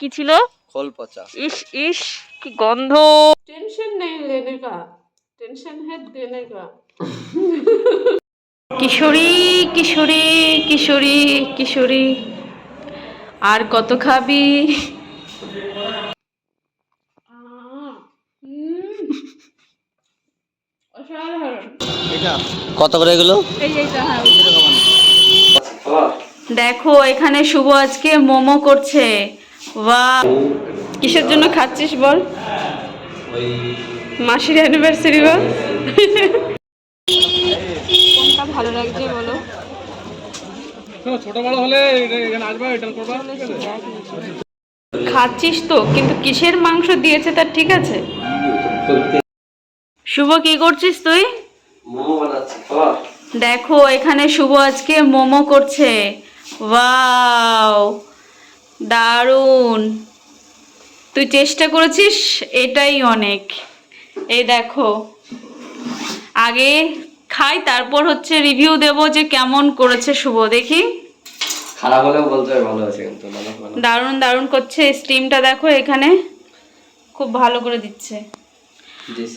কি ছিল? খোল পচা। ইস ইস কি গন্ধ। টেনশন নেই লেনে কা টেনশন হে দেনে কা কিশোরী কিশোরী কিশোরী কিশোরী আর কত খাবি? কত করে এগুলো? দেখো এখানে শুভ আজকে মোমো করছে। কিসের জন্য খাচ্ছিস বল? ওই মাসির অ্যানিভার্সারি বল? কোনটা ভালো লাগছে বলো? ছোট বড় হলে এখানে আসবে রিটার্ন করবা খাচ্ছিস তো কিন্তু কিসের মাংস দিয়েছে তার ঠিক আছে? শুভ কি করছিস তুই? মোমো বানাচ্ছি দেখো এখানে শুভ আজকে মোমো করছে। ওয়াও দারুণ। তুই চেষ্টা করেছিস? এটাই অনেক। এই দেখো। আগে খাই তারপর হচ্ছে রিভিউ দেব যে কেমন করেছে শুভ। দেখি। খারাপ হলেও বলতে ভালো আছে কিন্তু দারুণ দারুণ করছে। স্টিমটা দেখো এখানে। খুব ভালো করে দিচ্ছে।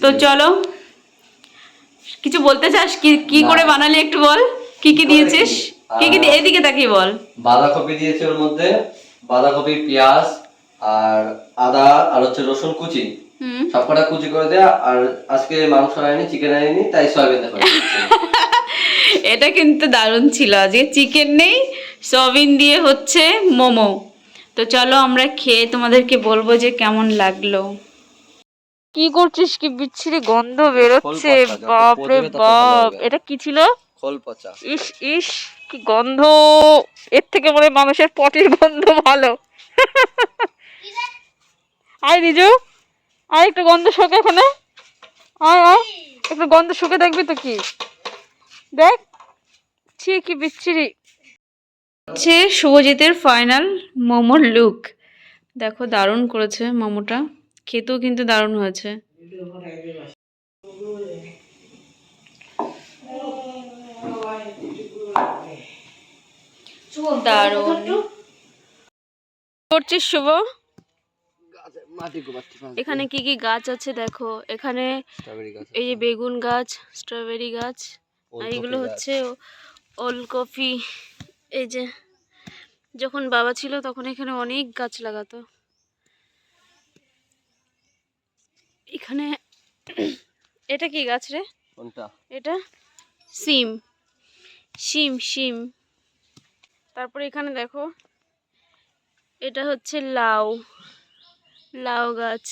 তো চলো। কিছু বলতে চাস? কি কি করে বানালি একটু বল? কি কি দিয়েছিস? কি কি এদিকে তাকিয়ে বল। বাঁধাকপি দিয়েছে ওর মধ্যে। বাঁধাকপি পেঁয়াজ আর আদা আর হচ্ছে রসুন কুচি। সবকটা কুচি করে দেয়া আর আজকে মাংস আনিনি চিকেন আনিনি তাই সয়াবিন দেখো এটা কিন্তু দারুণ ছিল আজকে। চিকেন নেই সয়াবিন দিয়ে হচ্ছে মোমো। তো চলো আমরা খেয়ে তোমাদেরকে বলব যে কেমন লাগল। কি করছিস কি বিচ্ছিরি গন্ধ বেরোচ্ছে? বাপ রে বাপ। এটা কি ছিল? খোল পচা। ইস ইস। কি গন্ধ? এর থেকে মনে মানুষের পটির গন্ধ ভালো। আয় রিজু, আয় একটু গন্ধ শোকে এখানে। আয় আয়, একটু গন্ধ শুকে দেখবি তো কি। দেখ, ছি, কি বিচ্ছিরি। হচ্ছে শুভজিতের ফাইনাল মোমোর লুক দেখো, দারুণ করেছে মোমোটা। খেতেও কিন্তু দারুণ হয়েছে। দারুণ। করছিস শুভ? এখানে কি কি গাছ আছে দেখো। এখানে এই যে বেগুন গাছ স্ট্রবেরি গাছ আর এগুলো হচ্ছে ওলকপি। এই যে যখন বাবা ছিল তখন এখানে অনেক গাছ লাগাতো। এখানে এটা কি গাছ রে? কোনটা? এটা সিম। শিম শিম। তারপরে এখানে দেখো, এটা হচ্ছে লাউ লাউ গাছ,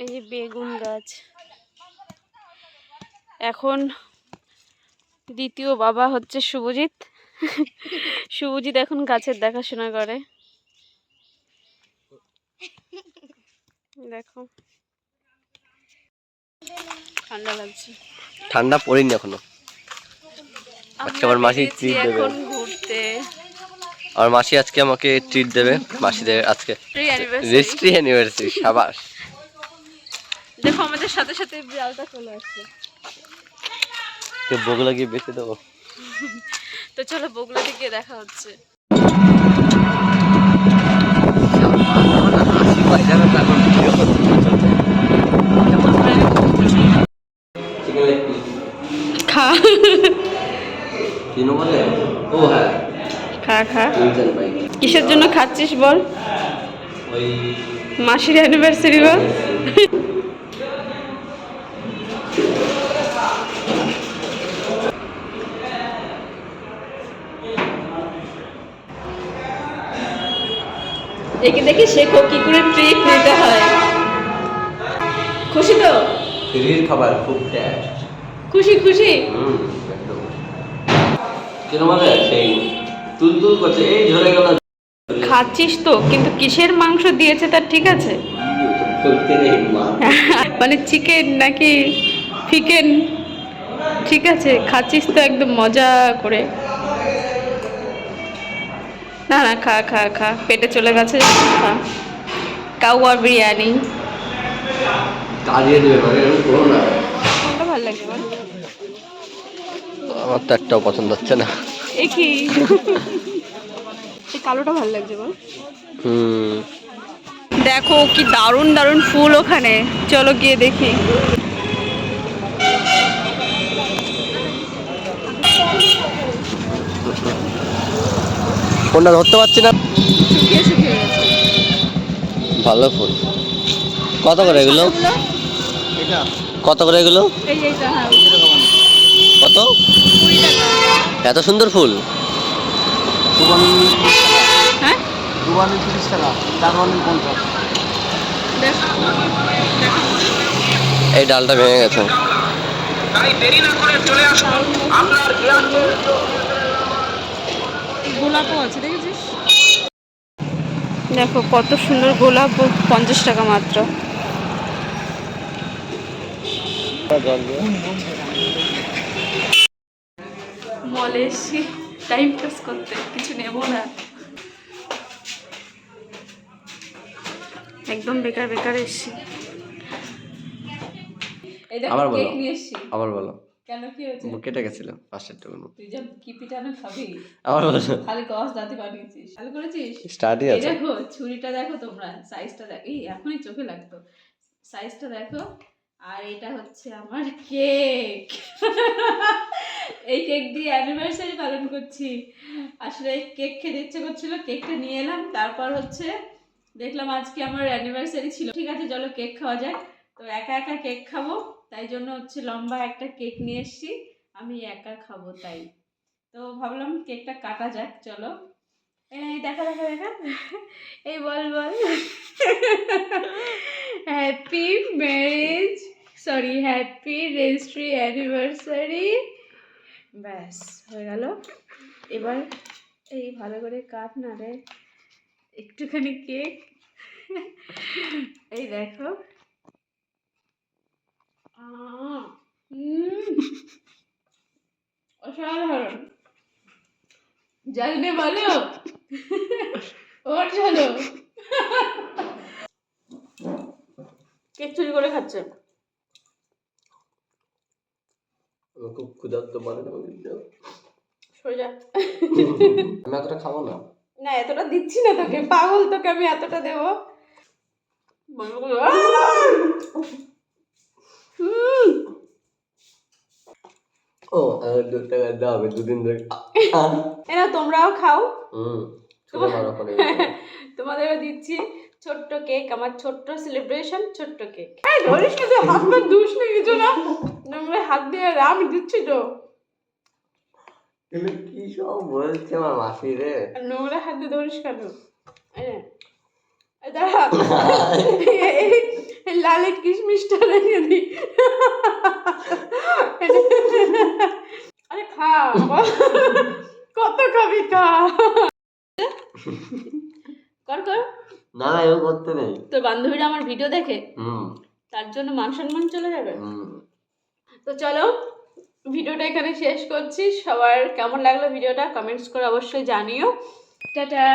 এই যে বেগুন গাছ। এখন দ্বিতীয় বাবা হচ্ছে শুভজিৎ। শুভজিৎ এখন গাছের দেখাশোনা করে। দেখো। ঠান্ডা লাগছে। ঠান্ডা পড়েনি এখনও। আজকে আমার মাসি ট্রিট দেবে। ঘুরতে। আমার মাসি আজকে আমাকে ট্রিট দেবে। মাসিদের আজকে রেজিস্ট্রি অ্যানিভার্সারি সাবাস। দেখো আমাদের সাথে সাথে বিড়ালটা চলে আসছে। তো বগুলা গিয়ে বেঁচে দেবো। তো চলো বগলা দিকে দেখা হচ্ছে খা কিনো বলে ও হ্যাঁ খা খা তিনজন ভাই। কিসের জন্য খাচ্ছিস বল? মাসির অ্যানিভার্সারি বল? দেখে দেখে শেখো কি করে ট্রিট নিতে হয়। খুশি তো? ফ্রির খাবার খুব টেস্ট খুশি খুশি? হুম একদম। সেই? তুল তুল করছে এই ঝরে গেল। খাচ্ছিস তো কিন্তু কিসের মাংস দিয়েছে তার ঠিক আছে? মানে চিকেন নাকি চিকেন ঠিক আছে খাচ্ছিস তো একদম মজা করে। না না খা খা খা পেটে চলে গেছে খা। কাউয়া বিরিয়ানি। আমার তো একটাও পছন্দ হচ্ছে না। এ কি কালোটা ভালো লাগছে বল। দেখো কি দারুণ দারুণ ফুল ওখানে। চলো গিয়ে দেখি। কোনটা ধরতে পারছি না। ভালো ফুল। কত করে এগুলো? কত করে এগুলো? হ্যাঁ। কত? এত সুন্দর ফুল। হ্যাঁ? দুবানি তিরিশ টাকা চার পঞ্চাশ এই ডালটা ভেঙে গেছে। গোলাপও আছে দেখেছিস? দেখো কত সুন্দর গোলাপ পঞ্চাশ টাকা মাত্র। মলে এসছি টাইম পাস করতে কিছু নেব না। একদম বেকার বেকার এসছি। আবার বলো। আবার বলো। কেন কি হয়েছে? কেটে গেছিল পাশের টুকুন তুই যা কি পিটানো খাবি? আবার বলো। খালি গস দাঁতে বানিয়েছিস। ভালো করেছিস? স্টার্টই আছে। দেখো ছুরিটা দেখো তোমরা সাইজটা দেখো। এই এখনই চোখে লাগতো। সাইজটা দেখো আর এটা হচ্ছে আমার কেক এই কেক দিয়ে অ্যানিভার্সারি পালন করছি। আসলে কেক খেতে ইচ্ছে করছিল, কেকটা নিয়ে এলাম। তারপর হচ্ছে দেখলাম আজকে আমার অ্যানিভার্সারি ছিল। ঠিক আছে, চলো কেক খাওয়া যাক। তো একা একা কেক খাব, তাই জন্য হচ্ছে লম্বা একটা কেক নিয়ে এসেছি। আমি একা খাব তাই। তো ভাবলাম কেকটা কাটা যাক, চলো। এই দেখা দেখা দেখা। এই বল বল। Happy marriage sorry happy registry anniversary ব্যাস, হয়ে গেল। এবার এই ভালো করে কাট না রে, একটুখানি কেক। এই দেখো। অসাধারণ। জলদি বলো ওর চলো কেক চুরি করে খাচ্ছে। আমি খুব ক্ষুধার্ত মানে সরে যা আমি এতটা খাব না। না এতটা দিচ্ছি না তোকে। পাগল তোকে আমি এতটা দেবো। ও আমার দু টাকা দাও আমি দুদিন ধরে। এরা তোমরাও খাও। তোমাদেরও দিচ্ছি। ছোট্ট কেক আমার ছোট্ট সেলিব্রেশন ছোট্ট কেক ধরিস না তুই হাত পা ধুস না কিছু না নোংরা হাত দিয়ে আমি দিচ্ছি তো। তুমি কি সব বলছে আমার মাসি রে? নোংরা হাত দিয়ে ধরিস কেন? এই দাঁড়া এই- এই লালের কিশমিশটা রেখে দি। আরে খা কত খাবি খা। কর কর। না না এও করতে নেই। তোর বান্ধবীরা আমার ভিডিও দেখে? হুম। তার জন্য মান সম্মান চলে যাবে? তো চলো ভিডিওটা এখানে শেষ করছি। সবার কেমন লাগল ভিডিওটা কমেন্টস করে অবশ্যই জানিও। টাটা।